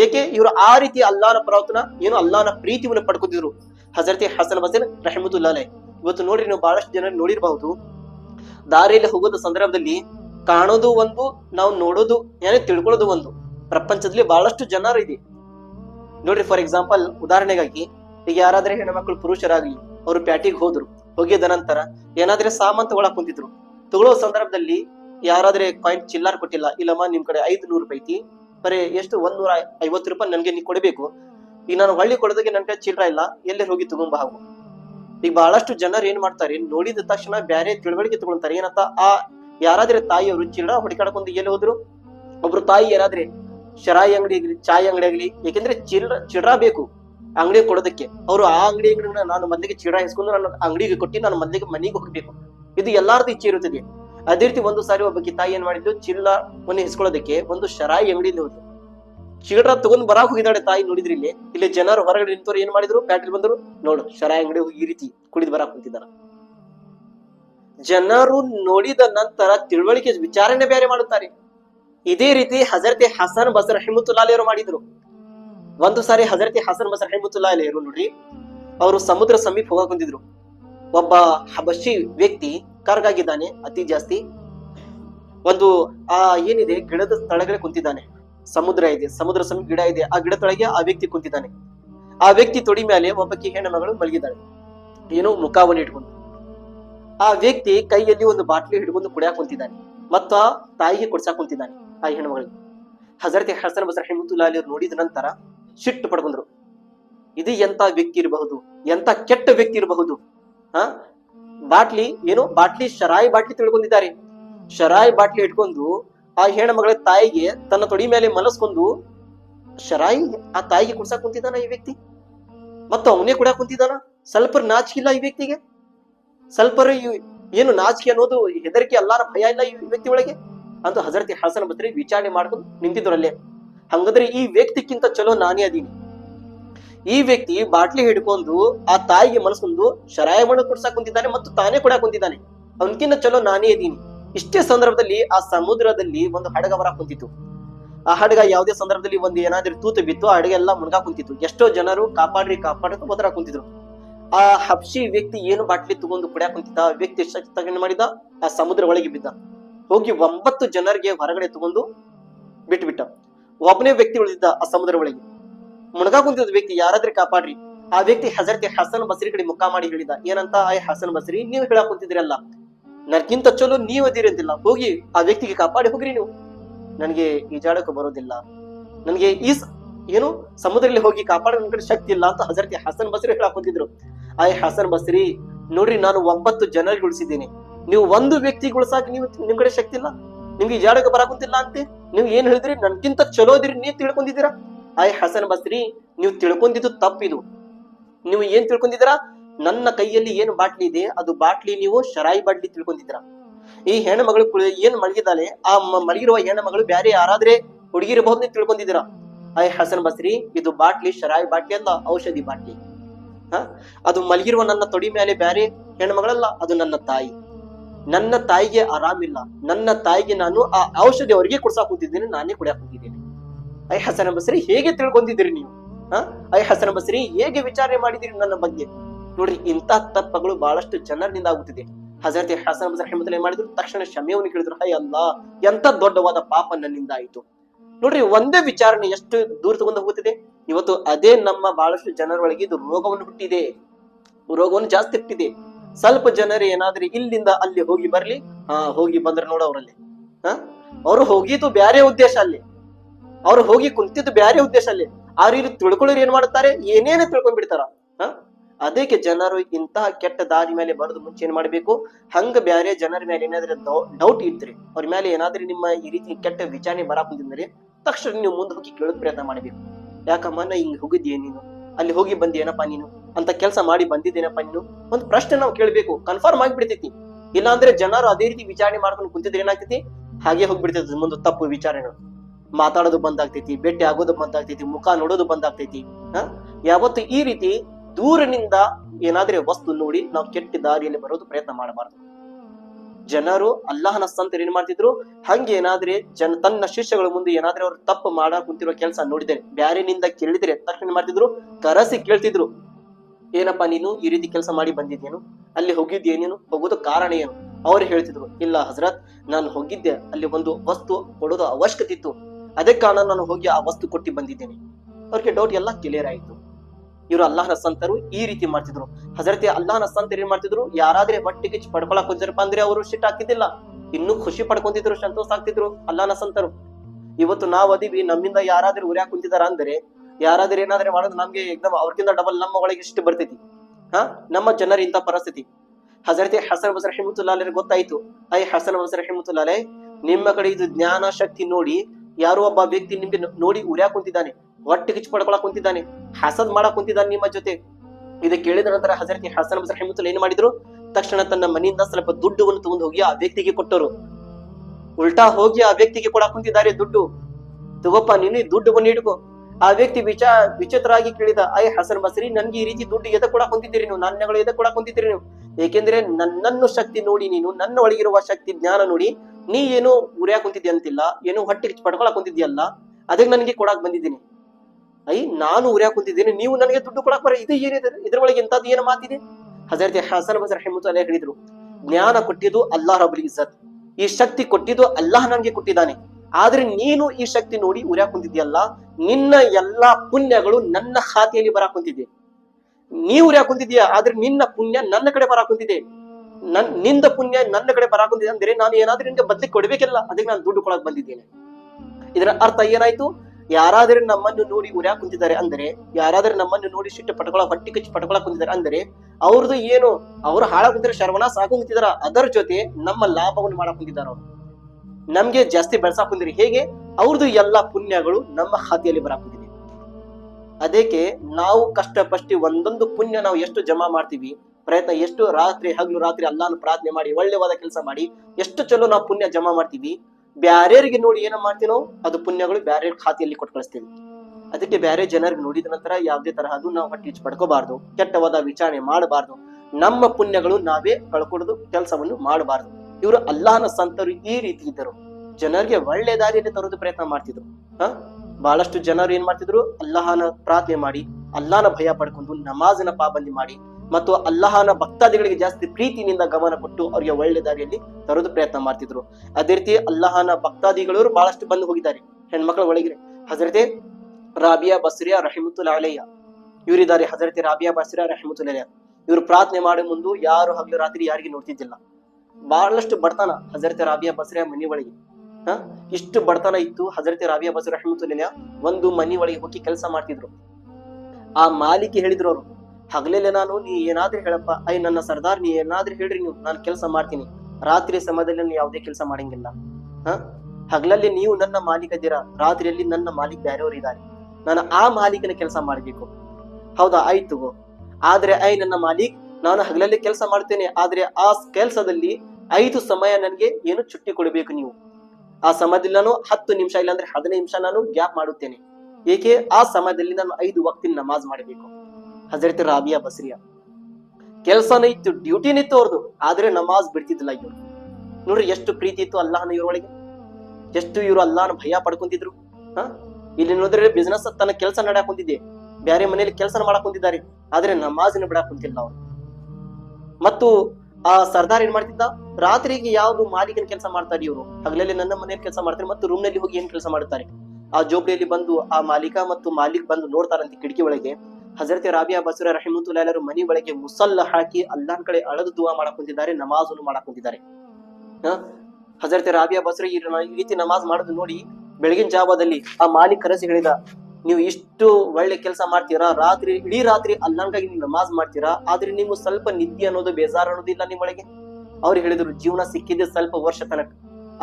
ಏಕೆ? ಇವರು ಆ ರೀತಿ ಅಲ್ಲಾನ ಪ್ರವಚನ, ಏನು ಅಲ್ಲಾನ ಪ್ರೀತಿಯನ್ನು ಪಡ್ಕೊತಿದ್ರು. ಹಜರತಿ ಹಸನ್ ಬಸೀರ್ ರಹಮತುಲ್ಲಾಲೆ ಇವತ್ತು ನೋಡ್ರಿ ನೀವು ಬಹಳಷ್ಟು ಜನ ನೋಡಿರಬಹುದು. ದಾರಿಯಲ್ಲಿ ಹೋಗೋದ ಸಂದರ್ಭದಲ್ಲಿ ಕಾಣೋದು ಒಂದು, ನಾವು ನೋಡೋದು, ಏನೇ ತಿಳ್ಕೊಳ್ಳೋದು ಒಂದು. ಪ್ರಪಂಚದಲ್ಲಿ ಬಹಳಷ್ಟು ಜನರು ಇದೆ. ನೋಡ್ರಿ ಫಾರ್ ಎಕ್ಸಾಂಪಲ್ ಉದಾಹರಣೆಗಾಗಿ, ಈಗ ಯಾರಾದ್ರೆ ಹೆಣ್ಮಕ್ಳು ಪುರುಷರಾಗ್ಲಿ, ಅವರು ಪ್ಯಾಟಿಗೆ ಹೋದ್ರು, ಹೋಗಿದ ನಂತರ ಏನಾದ್ರೆ ಸಾಮಾನ್ ತಗೊಳಕ್ ಕುಂತಿದ್ರು. ತಗೊಳ್ಳೋ ಸಂದರ್ಭದಲ್ಲಿ ಯಾರಾದ್ರೆ ಕಾಯಿನ್ ಚಿಲ್ಲಾರ್ ಕೊಟ್ಟಿಲ್ಲ, ಇಲ್ಲಮ್ಮ ನಿಮ್ ಕಡೆ ಐದು ನೂರು ರೂಪಾಯಿ ಐತಿ, ಬರೀ ಎಷ್ಟು? ಒಂದ್ ನೂರ ಐವತ್ತು ರೂಪಾಯಿ ನನ್ಗೆ ನೀವು ಕೊಡಬೇಕು. ಈಗ ನಾನು ಹಳ್ಳಿ ಕೊಡೋದಕ್ಕೆ ನನ್ನ ಕೈ ಚಿಲ್ಲರ ಇಲ್ಲ ಎಲ್ಲೇ ಹೋಗಿ ತಗೊಂಬ ಹಾಗು? ಈಗ ಬಹಳಷ್ಟು ಜನರು ಏನ್ ಮಾಡ್ತಾರೆ, ನೋಡಿದ ತಕ್ಷಣ ಬೇರೆ ತಿಳುವಳಿಕೆ ತಗೊಳ್ತಾರೆ, ಏನಂತ ಆ ಯಾರಾದ್ರೆ ತಾಯಿಯವರು ಚಿಲ್ಲರ ಹೊಡಿಕಾಡ್ಕೊಂಡು ಎಲ್ಲಿ ಹೋದ್ರು? ಒಬ್ರು ತಾಯಿ ಏನಾದ್ರೆ ಶರಾಯಿ ಅಂಗಡಿ ಆಗ್ಲಿ, ಚಾಯ್ ಅಂಗಡಿ ಆಗ್ಲಿ ಯಾಕೆಂದ್ರೆ ಚಿಲ್ಲರ ಚಿಲ್ಲರ ಬೇಕು ಅಂಗಡಿ ಕೊಡೋದಕ್ಕೆ. ಅವರು ಆ ಅಂಗಡಿ ನಾನು ಮಂದಿಗೆ ಚಿಲ್ಲರ ಇಸ್ಕೊಂಡು ನಾನು ಅಂಗಡಿಗೆ ಕೊಟ್ಟು ನಾನು ಮಂದಿಗೆ ಮನೆಗೆ ಹೋಗ್ಬೇಕು. ಇದು ಎಲ್ಲಾರ್ದು ಇಚ್ಛೆ ಇರುತ್ತದೆ. ಅದೇ ರೀತಿ ಒಂದು ಸಾರಿ ಒಬ್ಬಕಿ ತಾಯಿ ಏನ್ ಮಾಡಿದ್ಲು? ಚಿಲ್ಲ ಮನೆ ಹಿಸ್ಕೊಳ್ಳೋದಕ್ಕೆ ಒಂದು ಶರಾಯಿ ಅಂಗಡಿಯಲ್ಲಿ ಹೋದ್ರು ಚಿಗಡ್ರ ತಗೊಂಡ್ ಬರಾಕ್ ಹೋಗಿದ್ದಾಳೆ ತಾಯಿ ನೋಡಿದ್ರಿ ಇಲ್ಲಿ. ಇಲ್ಲಿ ಜನರು ಹೊರಗಡೆ ನಿಂತವ್ರು ಏನ್ ಮಾಡಿದ್ರು? ಪ್ಯಾಟ್ರಿ ಬಂದ್ರು. ನೋಡು, ಶರಾಯಿ ಅಂಗಡಿ ಹೋಗಿ ಈ ರೀತಿ ಕುಡಿದು ಬರಾಕ್ ಕುಂತಿದ್ದಾರ ಜನರು ನೋಡಿದ ನಂತರ ತಿಳುವಳಿಕೆ ವಿಚಾರಣೆ ಬೇರೆ ಮಾಡುತ್ತಾರೆ. ಇದೇ ರೀತಿ ಹಜರತಿ ಹಸನ್ ಬಸರ್ ಅವರು ಮಾಡಿದ್ರು? ಒಂದು ಸಾರಿ ಹಜರತಿ ಹಸನ್ ಬಸರ್ ಹಿಮುತುಲ್ಲಾಲಿಯವರು ನೋಡ್ರಿ? ಅವರು ಸಮುದ್ರ ಸಮೀಪ ಹೋಗಕ್ ಕುಂತಿದ್ರು. ಒಬ್ಬ ಹಬಶಿ ವ್ಯಕ್ತಿ ಕರಗಾಗಿದ್ದಾನೆ, ಅತಿ ಜಾಸ್ತಿ. ಒಂದು, ಆ ಏನಿದೆ, ಗಿಡದ ತಳಗಡೆ ಕುಂತಿದ್ದಾನೆ. ಸಮುದ್ರ ಇದೆ, ಸಮುದ್ರ ಸಮ, ಗಿಡ ಇದೆ, ಆ ಗಿಡ ತಳಗೆ ಆ ವ್ಯಕ್ತಿ ಕುಂತಿದ್ದಾನೆ. ಆ ವ್ಯಕ್ತಿ ತೊಡಿ ಮೇಲೆ ಒಬ್ಬಕ್ಕೆ ಹೆಣ್ಣು ಮಗಳು ಮಲಗಿದ್ದಾಳೆ. ಏನು ಮುಖವನ್ನು ಇಟ್ಕೊಂಡು. ಆ ವ್ಯಕ್ತಿ ಕೈಯಲ್ಲಿ ಒಂದು ಬಾಟ್ಲಿ ಹಿಡ್ಕೊಂಡು ಕುಡಿಯಾ ಕುಂತಿದ್ದಾನೆ. ಮತ್ತ ತಾಯಿಗೆ ಕೊಡ್ಸಾ ಕುಂತಿದ್ದಾನೆ, ಆ ಹೆಣ್ಣು ಮಗಳಿಗೆ ಹಜರತೆ ಹಸನ್ ಬಸರ್ ಹಿಮುತುಲ್ಲಾ ನೋಡಿದ ನಂತರ ಸಿಟ್ಟು ಪಡ್ಕೊಂಡ್ರು. ಇದು ಎಂತ ವ್ಯಕ್ತಿ ಇರಬಹುದು, ಎಂತ ಕೆಟ್ಟ ವ್ಯಕ್ತಿ ಇರಬಹುದು. ಬಾಟ್ಲಿ? ಏನು? ಬಾಟ್ಲಿ ಶರಾಯಿ ಬಾಟ್ಲಿ ತಿಳ್ಕೊಂಡಿದ್ದಾರೆ. ಶರಾಯಿ ಬಾಟ್ಲಿ ಇಟ್ಕೊಂಡು ಆ ಹೆಣ್ಣು ಮಗಳ ತಾಯಿಗೆ ತನ್ನ ತೊಡಿ ಮೇಲೆ ಮಲಸ್ಕೊಂಡು ಶರಾಯಿ ಆ ತಾಯಿಗೆ ಕುಡ್ಸಕ್ ಕುಂತಿದ್ದಾನ ಈ ವ್ಯಕ್ತಿ? ಮತ್ತು ಅವನೇ ಕೂಡ ಕುಂತಿದ್ದಾನ? ಸ್ವಲ್ಪ ನಾಚಿಕಿಲ್ಲ ಈ ವ್ಯಕ್ತಿಗೆ? ಸ್ವಲ್ಪ ಏನು ನಾಚಿಕೆ ಅನ್ನೋದು ಹೆದರಿಕೆ, ಅಲ್ಲಾರ ಭಯ ಇಲ್ಲ ಈ ವ್ಯಕ್ತಿ ಒಳಗೆ? ಅಂತ ಹಜರತಿ ಹಸನ ಬತ್ರಿ ವಿಚಾರಣೆ ಮಾಡ್ಕೊಂಡು ನಿಂತಿದ್ರಲ್ಲೇ ಹಂಗಂದ್ರೆ ಈ ವ್ಯಕ್ತಿಕ್ಕಿಂತ ಚಲೋ ನಾನೇ ಅದೀನಿ. ಈ ವ್ಯಕ್ತಿ ಬಾಟ್ಲಿ ಹಿಡ್ಕೊಂಡು ಆ ತಾಯಿಗೆ ಶರಾಯ ಮಣ್ಣು ಕುಡ್ಸಾಕ್ ಕುಂತಿದ್ದಾನೆ ಮತ್ತು ತಾನೇ ಕೂಡ ಕುಂತಿದ್ದಾನೆ. ಅವನಕಿನ್ನ ಚಲೋ ನಾನೇ ಇದ್ದೀನಿ ಇಷ್ಟೇ ಸಂದರ್ಭದಲ್ಲಿ ಆ ಸಮುದ್ರದಲ್ಲಿ ಒಂದು ಹಡಗ ಬರ ಕುಂತಿತ್ತು. ಆ ಹಡಗ ಯಾವುದೇ ಸಂದರ್ಭದಲ್ಲಿ ಒಂದು ಏನಾದ್ರೂ ತೂತು ಬಿತ್ತು, ಆ ಹಡಗ ಎಲ್ಲ ಮುಣಗಾ ಕುಂತಿತ್ತು. ಎಷ್ಟೋ ಜನರು ಕಾಪಾಡ್ರಿ ಕಾಪಾಡ್ರಿ ಬದರ ಕುಂತಿದ್ರು. ಆ ಹಬ್ಶಿ ವ್ಯಕ್ತಿ ಏನು ಬಾಟ್ಲಿ ತಗೊಂಡು ಕುಡಿಯಾಕ ಕುಂತಿದ್ದ, ಆ ವ್ಯಕ್ತಿ ತಗೊಂಡು ಮಾಡಿದ? ಆ ಸಮುದ್ರ ಒಳಗೆ ಬಿದ್ದ. ಹೋಗಿ ಒಂಬತ್ತು ಜನರಿಗೆ ಹೊರಗಡೆ ತಗೊಂಡು ಬಿಟ್ಬಿಟ್ಟ. ಒಬ್ಬನೇ ವ್ಯಕ್ತಿ ಉಳಿದಿದ್ದ ಆ ಸಮುದ್ರ ಒಳಗೆ. ಮುಣಗಾ ಕುಂತಿದ್ದ ವ್ಯಕ್ತಿ ಯಾರಾದ್ರೆ ಕಾಪಾಡ್ರಿ? ಆ ವ್ಯಕ್ತಿ ಹಜರತ್ ಹಸನ್ ಬಸ್ರಿ ಕಡೆ ಮುಖ ಮಾಡಿ ಹೇಳಿದ. ಏನಂತ? ಆಯ್ ಹಸನ್ ಬಸ್ರಿ ನೀವು ಹೇಳಕ್ ಕುಂತಿದ್ರಲ್ಲ. ನನ್ಗಿಂತ ಚಲೋ ನೀವು ಅದಿರಂತಿಲ್ಲ ಹೋಗಿ ಆ ವ್ಯಕ್ತಿಗೆ ಕಾಪಾಡಿ ಹೋಗ್ರಿ ನೀವು. ನನಗೆ ಈಜಾಡಕ್ಕೆ ಬರೋದಿಲ್ಲ. ನನಗೆ ಈ ಏನು? ಸಮುದ್ರದಲ್ಲಿ ಹೋಗಿ ಕಾಪಾಡೋ ನನ್ನ ಕಡೆ ಶಕ್ತಿ ಇಲ್ಲ ಅಂತ ಹಜರತಿ ಹಸನ್ ಬಸ್ರಿ ಹೇಳಕ್ ಆಯ್ ಹಸನ್ ಬಸ್ರಿ ನೋಡ್ರಿ ನಾನು ಒಂಬತ್ತು ಜನರಿಗೆ ಉಳಿಸಿದ್ದೀನಿ. ನೀವು ಒಂದು ವ್ಯಕ್ತಿ ಉಳಿಸಾಕ ನೀವು ನಿಮ್ ಕಡೆ ಶಕ್ತಿ ಇಲ್ಲ. ನಿಮ್ಗೆ ಈಜಾಡಕ್ಕೆ ಬರಾಕುಂತಿಲ್ಲ ಅಂತೆ. ನೀವು ಏನ್ ಹೇಳಿದ್ರಿ? ನನ್ಗಿಂತ ಚಲೋ ಅದಿರಿ ನೀವ್ ತಿಳ್ಕೊಂಡಿದ್ದೀರಾ? ಆಯ್ ಹಸನ್ ಬಸ್ರಿ, ನೀವು ತಿಳ್ಕೊಂಡಿದ್ದು ತಪ್ಪಿದು. ನೀವು ಏನ್ ತಿಳ್ಕೊಂಡಿದ್ರ ನನ್ನ ಕೈಯಲ್ಲಿ ಏನು ಬಾಟ್ಲಿ ಇದೆ, ಅದು ಬಾಟ್ಲಿ ನೀವು ಶರಾಯಿ ಬಾಟ್ಲಿ ತಿಳ್ಕೊಂಡಿದ್ರ ಈ ಹೆಣ್ಣು ಮಗಳು ಏನ್ ಮಲಗಿದಾಳೆ ಆ ಮಲಗಿರುವ ಹೆಣ್ಣು ಮಗಳು ಬ್ಯಾರೆ ಯಾರಾದ್ರೆ ಹುಡುಗಿರಬಹುದು ನೀವು ತಿಳ್ಕೊಂಡಿದ್ದೀರಾ. ಆಯ್ ಹಸನ್ ಬಸ್ರಿ, ಇದು ಬಾಟ್ಲಿ ಶರಾಯಿ ಬಾಟ್ಲಿ ಅಲ್ಲ, ಔಷಧಿ ಬಾಟ್ಲಿ. ಹ? ಅದು ಮಲಗಿರುವ ನನ್ನ ತೊಡಿ ಮೇಲೆ ಬ್ಯಾರೆ ಹೆಣ್ಣು ಮಗಳಲ್ಲ ಅದು ನನ್ನ ತಾಯಿ. ನನ್ನ ತಾಯಿಗೆ ಆರಾಮಿಲ್ಲ. ನನ್ನ ತಾಯಿಗೆ ನಾನು ಆ ಔಷಧಿ ಅವರಿಗೆ ಕುಡ್ಸಾಕ ಕೂತಿದ್ದೀನಿ, ನಾನೇ ಕುಡಿಯಾಕ ಹೋಗಿದ್ದೀನಿ ಐ ಹಸನ ಬಸ್ರಿ, ಹೇಗೆ ತಿಳ್ಕೊಂಡಿದ್ದೀರಿ ನೀವು? ಐ ಹಸನ ಬಸ್ರಿ, ಹೇಗೆ ವಿಚಾರಣೆ ಮಾಡಿದಿರಿ ನನ್ನ ಬಗ್ಗೆ? ನೋಡ್ರಿ, ಇಂಥ ತಪ್ಪಗಳು ಬಹಳಷ್ಟು ಜನರಿಂದ ಆಗುತ್ತಿದೆ. ಹಜರತ್ ಹಸನ್ ಬಸ್ರಿ ಅಹಮದ್ ಮಾಡಿದ್ರು, ತಕ್ಷಣ ಕ್ಷಮೆಯನ್ನು ಕೇಳಿದ್ರು, ಹೈ ಅಲ್ಲ ಎಂತ ದೊಡ್ಡವಾದ ಪಾಪ ನನ್ನಿಂದ ಆಯಿತು. ನೋಡ್ರಿ, ಒಂದೇ ವಿಚಾರಣೆ ಎಷ್ಟು ದೂರ ತಗೊಂಡು ಹೋಗುತ್ತಿದೆ? ಇವತ್ತು ಅದೇ ನಮ್ಮ ಬಹಳಷ್ಟು ಜನರ ಒಳಗೆ ಇದು ರೋಗವನ್ನು ಹುಟ್ಟಿದೆ. ರೋಗವನ್ನು ಜಾಸ್ತಿ ಹುಟ್ಟಿದೆ. ಸ್ವಲ್ಪ ಜನರು ಏನಾದ್ರೂ ಇಲ್ಲಿಂದ ಅಲ್ಲಿ ಹೋಗಿ ಬರ್ಲಿ. ಹಾ, ಹೋಗಿ ಬಂದ್ರೆ ನೋಡು ಅವರಲ್ಲಿ. ಹ? ಅವ್ರು ಹೋಗಿದ್ದು ಬ್ಯಾರೆ ಉದ್ದೇಶ ಅಲ್ಲಿ. ಅವ್ರು ಹೋಗಿ ಕುಂತಿದ್ದು ಬ್ಯಾರೆ ಉದ್ದೇಶ ಅಲ್ಲಿ ಆ ರೀತಿ ತಿಳ್ಕೊಳ್ಳೋರು ಏನ್ ಮಾಡ್ತಾರೆ ಏನೇನು ತಿಳ್ಕೊಂಡ್ ಬಿಡ್ತಾರ ಅದಕ್ಕೆ ಜನರು ಇಂತಹ ಕೆಟ್ಟ ದಾರಿ ಮೇಲೆ ಬರೋದು ಮುಂಚೆ ಏನ್ ಮಾಡ್ಬೇಕು? ಹಂಗ ಬ್ಯಾರೆ ಜನರ ಮೇಲೆ ಏನಾದ್ರೂ ಡೌಟ್ ಇದ್ರೆ, ಅವ್ರ ಮೇಲೆ ಏನಾದ್ರೂ ನಿಮ್ಮ ಈ ರೀತಿ ಕೆಟ್ಟ ವಿಚಾರಣೆ ಬಂದಿದ್ರೆ ತಕ್ಷಣ ನೀವು ಮುಂದೆ ಹೋಗಿ ಕೇಳೋದ್ ಪ್ರಯತ್ನ ಮಾಡ್ಬೇಕು. ಯಾಕಮ್ಮ, ನಾ ಹಿಂಗ್ ಹೋಗಿದ್ಯೇ ನೀನು? ಅಲ್ಲಿ ಹೋಗಿ ಬಂದೇನಪ್ಪ ನೀನು? ಅಂತ ಕೆಲಸ ಮಾಡಿ ಬಂದಿದ್ದೇನಪ್ಪ ನೀನು? ಒಂದು ಪ್ರಶ್ನೆ ನಾವು ಕೇಳ್ಬೇಕು. ಕನ್ಫರ್ಮ್ ಆಗಿಬಿಡ್ತೈತಿ. ಇಲ್ಲಾಂದ್ರೆ ಜನರು ಅದೇ ರೀತಿ ವಿಚಾರಣೆ ಮಾಡ್ಕೊಂಡು ಕುಂತಿದ್ರೆ ಏನಾಗ್ತೈತಿ? ಹಾಗೆ ಹೋಗ್ಬಿಡ್ತೈತಿ ಮುಂದೆ ತಪ್ಪು ವಿಚಾರಣೆಗಳು ಮಾತಾಡೋದು ಬಂದಾಗ್ತೈತಿ, ಭೇಟಿ ಆಗೋದು ಬಂದಾಗ್ತೈತಿ, ಮುಖ ನೋಡೋದು ಬಂದಾಗ್ತೈತಿ ಯಾವತ್ತು ಈ ರೀತಿ ದೂರನಿಂದ ಏನಾದ್ರೆ ವಸ್ತು ನೋಡಿ ನಾವು ಕೆಟ್ಟ ದಾರಿಯಲ್ಲಿ ಬರೋದು ಪ್ರಯತ್ನ ಮಾಡಬಾರದು. ಜನರು ಅಲ್ಲಾಹನ ಸಂತರು ಏನ್ ಮಾಡ್ತಿದ್ರು? ಹಂಗೆ ಏನಾದ್ರೆ ಜನ ತನ್ನ ಶಿಷ್ಯಗಳ ಮುಂದೆ ಏನಾದ್ರೆ ಅವ್ರು ತಪ್ಪು ಮಾಡ ಕುಂತಿರೋ ಕೆಲಸ ನೋಡಿದ್ದೇನೆ. ಬ್ಯಾರಿನಿಂದ ಕೇಳಿದ್ರೆ ತಕ್ಷಣ ಮಾಡ್ತಿದ್ರು? ಕರಸಿ ಕೇಳ್ತಿದ್ರು. ಏನಪ್ಪ ನೀನು ಈ ರೀತಿ ಕೆಲಸ ಮಾಡಿ ಬಂದಿದ್ದೇನು ಅಲ್ಲಿ ಹೋಗಿದ್ದೇನೇನು ಹೋಗೋದು ಕಾರಣ ಏನು? ಅವ್ರು ಹೇಳ್ತಿದ್ರು, ಇಲ್ಲ ಹಜರತ್, ನಾನು ಹೋಗಿದ್ದೆ, ಅಲ್ಲಿ ಒಂದು ವಸ್ತು ಕೊಡೋದು ಅವಶ್ಯಕತೆ ಇತ್ತು. ಅದೇ ಕಾರಣ ನಾನು ಹೋಗಿ ಆ ವಸ್ತು ಕೊಟ್ಟು ಬಂದಿದ್ದೇನೆ. ಅವ್ರಿಗೆ ಡೌಟ್ ಎಲ್ಲ ಕ್ಲಿಯರ್ ಆಯ್ತು. ಇವರು ಅಲ್ಲಾಹನ ಸಂತರು ಈ ರೀತಿ ಮಾಡ್ತಿದ್ರು. ಹಜರತೆ ಅಲ್ಲಾಹನ ಸಂತರು ಏನ್ ಮಾಡ್ತಿದ್ರು? ಯಾರಾದ್ರೆ ಹೊಟ್ಟೆಗೆ ಪಡ್ಕೊಳಕ್ ಹೋದ್ರಪ್ಪ ಅಂದ್ರೆ ಅವರು ಶಿಟ್ ಹಾಕಿದ್ದಿಲ್ಲ ಇನ್ನೂ ಖುಷಿ ಪಡ್ಕೊಂತಿದ್ರು, ಸಂತೋಷ ಆಗ್ತಿದ್ರು ಅಲ್ಲಾಹನ ಸಂತರು. ಇವತ್ತು ನಾವ್ ಅದೀವಿ, ನಮ್ಮಿಂದ ಯಾರಾದ್ರೂ ಉರ್ಯಾಕ್ ಕುಂತಿದಾರ ಅಂದ್ರೆ, ಯಾರಾದ್ರೂ ಏನಾದ್ರೆ ಮಾಡೋದು ನಮ್ಗೆ ಎಕ್ದಮ್ ಅವ್ರಕ್ಕಿಂತ ಡಬಲ್ ನಮ್ಮ ಒಳಗೆ ಇಷ್ಟು ಬರ್ತೈತಿ. ಹಾ? ನಮ್ಮ ಜನರ ಇಂಥ ಪರಿಸ್ಥಿತಿ. ಹಜರತಿ ಹಸನ್ ಬಸರ್ ಹಿಮುತುಲ್ಲಾಲೆ ಗೊತ್ತಾಯ್ತು. ಐ ಹಸನ್ ಬಸರ್ ಹಿಮುತುಲ್ಲಾಲೆ ನಿಮ್ಮ ಕಡೆ ಇದು ಜ್ಞಾನ ಶಕ್ತಿ ನೋಡಿ ಯಾರೋ ಒಬ್ಬ ವ್ಯಕ್ತಿ ನಿಮ್ಗೆ ನೋಡಿ ಉರ್ಯಾಕ್ ಕುಂತಿದ್ದಾನೆ, ಹೊಟ್ಟೆ ಕಿಚ್ಚು ಪಡ್ಕೊಳಕ್ ಕುಂತಿದ್ದಾನೆ, ಹಸದ್ ಮಾಡಕ್ ಕುಂತಿದ್ದಾನೆ ನಿಮ್ಮ ಜೊತೆ. ಇದು ಕೇಳಿದ ನಂತರ ಹಜರತಿ ಹಸನ್ ಹಿಮುತುಲ್ ಏನ್ ಮಾಡಿದ್ರು? ತಕ್ಷಣ ತನ್ನ ಮನೆಯಿಂದ ಸ್ವಲ್ಪ ದುಡ್ಡುವನ್ನು ತಗೊಂಡು ಹೋಗಿ ಆ ವ್ಯಕ್ತಿಗೆ ಕೊಟ್ಟರು. ಉಲ್ಟಾ ಹೋಗಿ ಆ ವ್ಯಕ್ತಿಗೆ ಕೊಡಕ್ ಕುಂತಿದ್ದಾರೆ ದುಡ್ಡು. ತಗೋಪ್ಪ, ನೀನು ದುಡ್ಡು ಬನ್ನಿ ಇಟ್ಕೋ ಆ ವ್ಯಕ್ತಿ ವಿಚಾ ವಿಚಿತ್ರವಾಗಿ ಕೇಳಿದ, ಐ ಹಸನ್ ಬಸರಿ, ನನ್ಗೆ ಈ ರೀತಿ ದುಡ್ಡು ಎದ ಕೊಡ ಕುಂತಿದ್ದೀರಿ ನೀವು? ನಾಣ್ಯಗಳು ಎದ ಕೊಡ ಕುಂತಿದ್ದೀರಿ ನೀವು? ಏಕೆಂದ್ರೆ ನನ್ನನ್ನು ಶಕ್ತಿ ನೋಡಿ ನೀನು, ನನ್ನ ಒಳಗಿರುವ ಶಕ್ತಿ ಜ್ಞಾನ ನೋಡಿ ನೀ ಏನು ಉರಿಯಾಕ್ ಕುಂತಿದ್ಯ ಅಂತಿಲ್ಲ, ಏನು ಹೊಟ್ಟೆ ಪಡ್ಕೊಳಕ್ ಕುಂತಿದ್ಯಲ್ಲ, ಅದಕ್ಕೆ ನನಗೆ ಕೊಡಾಕ್ ಬಂದಿದ್ದೀನಿ. ಐ ನಾನು ಉರಿಯಾಕ್ ಕುಂತಿದ್ದೀನಿ, ನೀವು ನನಗೆ ದುಡ್ಡು ಕೊಡಕ್ ಬರ, ಇದು ಏನಿದೆ ಇದ್ರೊಳಗೆ ಎಂತದ್ದು ಏನು ಮಾತಿದೆ? ಹಜರತಿ ಹಸನ್ ಬಸರ್ ಹೆಮ್ಮತ್ತು ಅಲ್ಲೇ ಹೇಳಿದ್ರು, ಜ್ಞಾನ ಕೊಟ್ಟಿದ್ದು ಅಲ್ಲಾಹ್ ರಬುಲ್ ಇಜ್ಜತ್, ಈ ಶಕ್ತಿ ಕೊಟ್ಟಿದ್ದು ಅಲ್ಲಾಹ್ ನನಗೆ ಕೊಟ್ಟಿದ್ದಾನೆ. ಆದ್ರೆ ನೀನು ಈ ಶಕ್ತಿ ನೋಡಿ ಉರಿಯಾಕ್ ಕುಂತಿದ್ಯಲ್ಲ, ನಿನ್ನ ಎಲ್ಲಾ ಪುಣ್ಯಗಳು ನನ್ನ ಖಾತೆಯಲ್ಲಿ ಬರಾಕ್ ಕುಂತಿದೆ. ನೀ ಉರಿಯಾಕ್ ಕುಂತಿದ್ಯಾ, ಆದ್ರೆ ನಿನ್ನ ಪುಣ್ಯ ನನ್ನ ಕಡೆ ಬರಾಕ್ ಕುಂತಿದೆ. ನನ್ನಿಂದ ಪುಣ್ಯ ನನ್ನ ಕಡೆ ಬರಾಕ್ ಕುಂತಿದೆ ಅಂದ್ರೆ ನಾನು ಏನಾದ್ರೂ ನಿಮ್ಗೆ ಬದ್ಲಿ ಕೊಡ್ಬೇಕಿಲ್ಲ. ಅದಕ್ಕೆ ನಾನು ದುಡ್ಡು ಕೊಡಕ್ ಬಂದಿದ್ದೇನೆ. ಇದರ ಅರ್ಥ ಏನಾಯ್ತು? ಯಾರಾದ್ರೂ ನಮ್ಮನ್ನು ನೋಡಿ ಉರ್ಯಾಕ್ ಕುಂತಿದ್ದಾರೆ ಅಂದ್ರೆ, ಯಾರಾದ್ರೂ ನಮ್ಮನ್ನು ನೋಡಿ ಸಿಟ್ಟು ಪಟ್ಕೊಳ ಹೊಟ್ಟಿ ಕಚ್ಚಿ ಪಟ್ಕೊಳಕ್ ಕುಂತಿದ್ದಾರೆ ಅಂದ್ರೆ, ಅವ್ರದ್ದು ಏನು? ಅವ್ರು ಹಾಳಾಗ್ ಕುಂತಿದ್ರೆ ಶರ್ವಣ ಸಾಕು ಕುಂತಿದಾರ ಅದರ ಜೊತೆ ನಮ್ಮ ಲಾಭವನ್ನು ಮಾಡಕ್ ಕುಂತಿದಾರ ಅವ್ರು ನಮ್ಗೆ ಜಾಸ್ತಿ ಬೆಳ್ಸಾಕ್ ಕುಂದಿರಿ ಹೇಗೆ? ಅವ್ರದ್ದು ಎಲ್ಲಾ ಪುಣ್ಯಗಳು ನಮ್ಮ ಖಾತೆಯಲ್ಲಿ ಬರಾಕ್ ಅದಕ್ಕೆ ನಾವು ಕಷ್ಟಪಟ್ಟು ಒಂದೊಂದು ಪುಣ್ಯ ನಾವು ಎಷ್ಟು ಜಮಾ ಮಾಡ್ತೀವಿ? ಪ್ರಯತ್ನ, ಎಷ್ಟು ರಾತ್ರಿ ಹಗಲು ರಾತ್ರಿ ಅಲ್ಲಾನು ಪ್ರಾರ್ಥನೆ ಮಾಡಿ, ಒಳ್ಳೆವಾದ ಕೆಲಸ ಮಾಡಿ, ಎಷ್ಟು ಚಲೋ ನಾವು ಪುಣ್ಯ ಜಮಾ ಮಾಡ್ತೀವಿ. ಬ್ಯಾರೇರಿಗೆ ನೋಡಿ ಏನ ಮಾಡ್ತೀನೋ, ಅದು ಪುಣ್ಯಗಳು ಬ್ಯಾರೆ ಖಾತೆಯಲ್ಲಿ ಕೊಟ್ಟು ಕಳಿಸ್ತೀವಿ. ಅದಕ್ಕೆ ಬ್ಯಾರೆ ಜನರಿಗೆ ನೋಡಿದ ನಂತರ ಯಾವುದೇ ತರಹದ್ದು ನಾವು ಹೊಟ್ಟಿ ಕಿಚ್ಚು ಪಡ್ಕೋಬಾರ್ದು, ಕೆಟ್ಟವಾದ ವಿಚಾರಣೆ ಮಾಡಬಾರ್ದು. ನಮ್ಮ ಪುಣ್ಯಗಳು ನಾವೇ ಕಳ್ಕೊಡೋದು, ಕೆಲಸವನ್ನು ಮಾಡಬಾರ್ದು. ಇವರು ಅಲ್ಲಾಹನ ಸಂತರು ಈ ರೀತಿ ಇದ್ದರು. ಜನರಿಗೆ ಒಳ್ಳೆ ದಾರಿಯಲ್ಲಿ ತರೋದು ಪ್ರಯತ್ನ ಮಾಡ್ತಿದ್ರು. ಹ? ಬಹಳಷ್ಟು ಜನರು ಏನ್ ಮಾಡ್ತಿದ್ರು? ಅಲ್ಲಾಹನ ಪ್ರಾರ್ಥನೆ ಮಾಡಿ, ಅಲ್ಲಾಹನ ಭಯ ಪಡ್ಕೊಂಡು ನಮಾಜಿನ ಪಾಬಂದಿ ಮಾಡಿ ಮತ್ತು ಅಲ್ಲಾಹನ ಭಕ್ತಾದಿಗಳಿಗೆ ಜಾಸ್ತಿ ಪ್ರೀತಿನಿಂದ ಗಮನ ಕೊಟ್ಟು ಅವರಿಗೆ ಒಳ್ಳೆ ದಾರಿಯಲ್ಲಿ ತರೋದು ಪ್ರಯತ್ನ ಮಾಡ್ತಿದ್ರು. ಅದೇ ರೀತಿ ಅಲ್ಲಾಹನ ಭಕ್ತಾದಿಗಳು ಬಹಳಷ್ಟು ಬಂದು ಹೋಗಿದ್ದಾರೆ. ಹೆಣ್ಮಕ್ಳ ಒಳಗಿರಿ. ಹಜರತೆ ರಾಬಿಯಾ ಬಸ್ರಿಯಾ ರಹಿಮತುಲ್ ಅಲಯ್ಯ ಇವರಿದ್ದಾರೆ ಹಜರತೆ ರಾಬಿಯಾ ಬಸ್ರಿಯಾ ರಹಿಮತುಲ್ ಅಲಯ್ಯ ಇವರು ಪ್ರಾರ್ಥನೆ ಮಾಡಿ ಮುಂದೆ ಯಾರು ಹಗಲು ರಾತ್ರಿ ಯಾರಿಗೆ ನೋಡ್ತಿದ್ದಿಲ್ಲ. ಬಹಳಷ್ಟು ಬಡತನ ಹಜರತೆ ರಾಬಿಯಾ ಬಸ್ರಿಯಾ ಮನಿ ಒಳಗೆ. ಹ? ಇಷ್ಟು ಬಡತನ ಇತ್ತು ಹಜರತೆ ರಾಬಿಯಾ ಬಸ್ರಿ ಅಲಯ್ಯ ಒಂದು ಮನಿ ಒಳಗೆ ಹೋಗಿ ಕೆಲಸ ಮಾಡ್ತಿದ್ರು. ಆ ಮಾಲಿಕೆ ಹೇಳಿದ್ರು ಅವರು ಹಗಲೆಲ್ಲ ನಾನು, ನೀ ಏನಾದ್ರೂ ಹೇಳಪ್ಪ. ಐ, ನನ್ನ ಸರ್ದಾರ್, ನೀ ಏನಾದ್ರೂ ಹೇಳ್ರಿ ನೀವು. ನಾನು ಕೆಲಸ ಮಾಡ್ತೀನಿ. ರಾತ್ರಿ ಸಮಯದಲ್ಲಿ ನಾನು ಯಾವುದೇ ಕೆಲಸ ಮಾಡಂಗಿಲ್ಲ. ಹ? ಹಗಲಲ್ಲಿ ನೀವು ನನ್ನ ಮಾಲೀಕ ಇದ್ದೀರಾ? ರಾತ್ರಿಯಲ್ಲಿ ನನ್ನ ಮಾಲೀಕ ಬೇರೆಯವರು ಇದ್ದಾರೆ. ನಾನು ಆ ಮಾಲೀಕನ ಕೆಲಸ ಮಾಡಬೇಕು. ಹೌದಾ? ಆಯ್ತು. ಆದ್ರೆ, ಐ, ನನ್ನ ಮಾಲೀಕ್, ನಾನು ಹಗಲಲ್ಲಿ ಕೆಲಸ ಮಾಡ್ತೇನೆ. ಆದ್ರೆ, ಆ ಕೆಲಸದಲ್ಲಿ ಐದು ಸಮಯ ನನಗೆ ಏನು ಚುಟ್ಟಿ ಕೊಡಬೇಕು ನೀವು? ಆ ಸಮಯದಲ್ಲಿ ನಾನು ಹತ್ತು ನಿಮಿಷ, ಇಲ್ಲಾಂದ್ರೆ ಹದಿನೈದು ನಿಮಿಷ ನಾನು ಗ್ಯಾಪ್ ಮಾಡುತ್ತೇನೆ. ಏಕೆ? ಆ ಸಮಯದಲ್ಲಿ ನಾನು ಐದು ವಕ್ತಿನ ನಮಾಜ್ ಮಾಡಬೇಕು. ಹಜರತ್ ರಾಬಿಯಾ ಬಸ್ರಿಯಾ. ಕೆಲಸನ ಇತ್ತು, ಡ್ಯೂಟಿನೇ ಇತ್ತು ಅವ್ರದ್ದು ಆದ್ರೆ ನಮಾಜ್ ಬಿಡ್ತಿದ್ದಿಲ್ಲ ಇವ್ರು. ನೋಡ್ರಿ ಎಷ್ಟು ಪ್ರೀತಿ ಇತ್ತು ಅಲ್ಲಾಹನ ಇವರೊಳಗೆ. ಎಷ್ಟು ಇವರು ಅಲ್ಲಾಹನ ಭಯ ಪಡ್ಕೊಂತಿದ್ರು. ಹ? ಇಲ್ಲಿ ನೋಡಿದ್ರೆ ಬಿಸ್ನೆಸ್ ತನ್ನ ಕೆಲಸ ನಡಾಕ್ ಕುಂತಿದ್ದೆ ಬೇರೆ ಮನೆಯಲ್ಲಿ ಕೆಲಸ ಮಾಡಕ್ ಕುಂತಿದ್ದಾರೆ ಆದ್ರೆ ನಮಾಜಿನ ಬಿಡಾಕ್ ಕುಂತಿಲ್ಲ ಅವ್ರು. ಮತ್ತು ಆ ಸರ್ದಾರ್ ಏನ್ ಮಾಡ್ತಿದ್ದ? ರಾತ್ರಿಗೆ ಯಾವ್ದು ಮಾಲೀಕನ ಕೆಲಸ ಮಾಡ್ತಾರೆ ಇವರು. ಹಗಲಲ್ಲಿ ನನ್ನ ಮನೆಯಲ್ಲಿ ಕೆಲಸ ಮಾಡ್ತಾರೆ ಮತ್ತು ರೂಮ್ನಲ್ಲಿ ಹೋಗಿ ಏನ್ ಕೆಲಸ ಮಾಡ್ತಾರೆ ಆ ಜೋಬ್ಳಿಯಲ್ಲಿ ಬಂದು ಆ ಮಾಲೀಕ ಮತ್ತು ಮಾಲೀಕ್ ಬಂದು ನೋಡ್ತಾರಂತೆ ಕಿಟಕಿ ಒಳಗೆ. ಹಜರತ್ ರಾಬಿಯಾ ಬಸುರ ರಹಿಮುತ್ತುಲ್ಲಾಹರು ಮನಿ ಒಳಗೆ ಮುಸಲ್ಲ ಹಾಕಿ ಅಲ್ಲಾನ್ ಕಡೆ ಅಳದು ದುವಾ ಮಾಡಕ್ ಕುಂತಿದ್ದಾರೆ ನಮಾಜನ್ನು ಮಾಡಕ್ ಕುಂತಿದ್ದಾರೆ. ಹಜರತ್ ರಾಬಿಯಾ ಬಸುರ ಈ ರೀತಿ ನಮಾಜ್ ಮಾಡೋದು ನೋಡಿ ಬೆಳಗಿನ ಜಾವದಲ್ಲಿ ಆ ಮಾಲಿಕ್ ಕರೆಸಿ ಹೇಳಿದ, ನೀವು ಇಷ್ಟು ಒಳ್ಳೆ ಕೆಲಸ ಮಾಡ್ತೀರಾ, ರಾತ್ರಿ, ಇಡೀ ರಾತ್ರಿ ಅಲ್ಲಾನ್ಗಾಗಿ ನೀವು ನಮಾಜ್ ಮಾಡ್ತೀರಾ, ಆದ್ರೆ ನೀವು ಸ್ವಲ್ಪ ನಿದ್ದೆ ಅನ್ನೋದು ಬೇಜಾರು ಅನ್ನೋದಿಲ್ಲ ನಿಮ್ಮೊಳಗೆ ಅವ್ರು ಹೇಳಿದ್ರು, ಜೀವನ ಸಿಕ್ಕಿದೆ ಸ್ವಲ್ಪ ವರ್ಷ ತನಕ.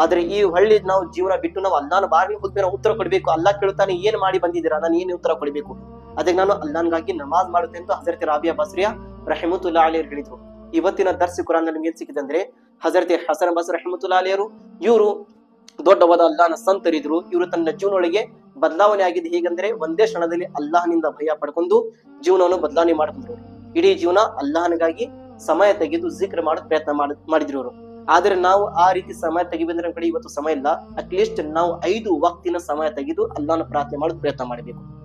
ಆದ್ರೆ ಈ ಹಳ್ಳಿ ನಾವು ಜೀವನ ಬಿಟ್ಟು ನಾವು ಅಲ್ಲಾನ ಬಾಗಿಲು ಹೋದ್ಮೇಲೆ ಉತ್ತರ ಕೊಡ್ಬೇಕು. ಅಲ್ಲ ಕೇಳ್ತಾನೆ, ಏನ್ ಮಾಡಿ ಬಂದಿದ್ದೀರಾ? ನಾನು ಏನ್ ಉತ್ತರ ಕೊಡ್ಬೇಕು? ಅದಕ್ಕೆ ನಾನು ಅಲ್ಲಾನ್ಗಾಗಿ ನಮಾಜ್ ಮಾಡುತ್ತೆ ಅಂತ ಹಜರತ್ ರಾಬಿಯಾ ಬಸ್ರಿಯಾ ರಹಮತುಲ್ಲಾ ಅಲಿಯರ್ ಹೇಳಿದ್ರು. ಇವತ್ತಿನ ದರ್ಸಿ ಕುರಾನ್ ನಮ್ಗೆ ಏನ್ ಸಿಕ್ಕಿದೆ ಅಂದ್ರೆ ಹಜರತ್ ಹಸನ್ ಬಸ್ ರಹಮತುಲ್ಲಾ ಅಲಿಯರು ಇವರು ದೊಡ್ಡವಾದ ಅಲ್ಲಾಹನ ಸಂತರಿದ್ರು. ಇವರು ತನ್ನ ಜೀವನೊಳಗೆ ಬದಲಾವಣೆ ಆಗಿದೆ ಹೇಗಂದ್ರೆ ಒಂದೇ ಕ್ಷಣದಲ್ಲಿ ಅಲ್ಲಾಹನಿಂದ ಭಯ ಪಡ್ಕೊಂಡು ಜೀವನವನ್ನು ಬದಲಾವಣೆ ಮಾಡ್ಕೊಂಡ್ರು. ಇಡೀ ಜೀವನ ಅಲ್ಲಾಹನಿಗಾಗಿ ಸಮಯ ತೆಗೆದು ಜಿಕ್ರ ಮಾಡೋದ್ ಪ್ರಯತ್ನ ಮಾಡ್, ಮಾಡಿದ್ರು ಅವರು ಆದ್ರೆ ನಾವು ಆ ರೀತಿ ಸಮಯ ತೆಗಿಬೇಕಂದ್ರೆ ನಮ್ಮ ಕಡೆ ಇವತ್ತು ಸಮಯ ಇಲ್ಲ. ಅಟ್ಲೀಸ್ಟ್ ನಾವು ಐದು ವಕ್ತಿನ ಸಮಯ ತೆಗೆದು ಅಲ್ಲಾಹನ ಪ್ರಾರ್ಥನೆ ಮಾಡೋದ್ ಪ್ರಯತ್ನ ಮಾಡಬೇಕು.